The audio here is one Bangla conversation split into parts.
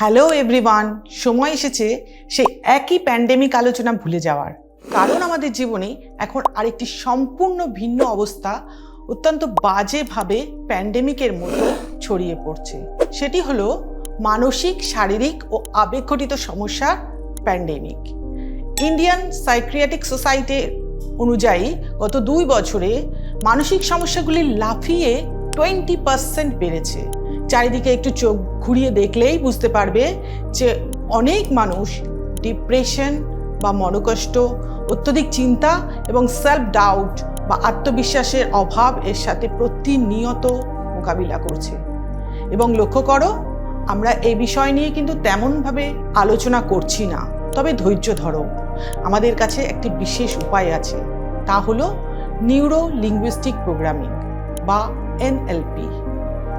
হ্যালো এভরিওয়ান সময় এসেছে সেই একই প্যান্ডেমিক আলোচনা ভুলে যাওয়ার। কারণ আমাদের জীবনে এখন আরেকটি সম্পূর্ণ ভিন্ন অবস্থা অত্যন্ত বাজেভাবে প্যান্ডেমিকের মতো ছড়িয়ে পড়ছে। সেটি হলো মানসিক, শারীরিক ও আবেগঘটিত সমস্যার প্যান্ডেমিক ইন্ডিয়ান সাইক্রিয়াটিক সোসাইটির অনুযায়ী গত দুই বছরে মানসিক সমস্যাগুলি লাফিয়ে টোয়েন্টি পার্সেন্ট বেড়েছে। চারিদিকে একটু চোখ ঘুরিয়ে দেখলেই বুঝতে পারবে যে অনেক মানুষ ডিপ্রেশন বা মনোকষ্ট, অত্যধিক চিন্তা এবং সেলফ ডাউট বা আত্মবিশ্বাসের অভাব এর সাথে প্রতিনিয়ত মোকাবিলা করছে। এবং লক্ষ্য করো, আমরা এই বিষয় নিয়ে কিন্তু তেমনভাবে আলোচনা করছি না। তবে ধৈর্য ধরো। আমাদের কাছে একটি বিশেষ উপায় আছে। তা হলো নিউরো লিঙ্গুইস্টিক প্রোগ্রামিং বা এনএলপি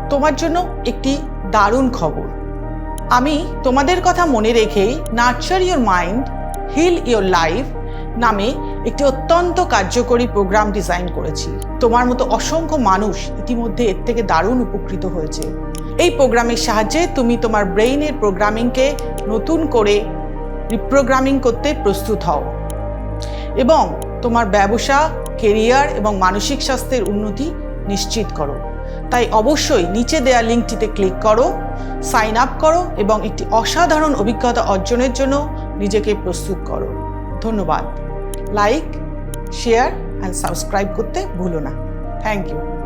তোমার জন্য একটি দারুণ খবর। আমি তোমাদের কথা মনে রেখেই nurture your mind heal your life নামে একটি অত্যন্ত কার্যকরী প্রোগ্রাম ডিজাইন করেছি। তোমার মতো অসংখ্য মানুষ ইতিমধ্যে এর থেকে দারুণ উপকৃত হয়েছে। এই প্রোগ্রামের সাহায্যে তুমি তোমার ব্রেইনের প্রোগ্রামিংকে নতুন করে রিপ্রোগ্রামিং করতে প্রস্তুত হও এবং তোমার ব্যবসা, কেরিয়ার এবং মানসিক স্বাস্থ্যের উন্নতি নিশ্চিত করো। তাই অবশ্যই নিচে দেয়া লিঙ্কটিতে ক্লিক করো, সাইন আপ করো এবং একটি অসাধারণ অভিজ্ঞতা অর্জনের জন্য নিজেকে প্রস্তুত করো। ধন্যবাদ। লাইক, শেয়ার অ্যান্ড সাবস্ক্রাইব করতে ভুলো না। Thank you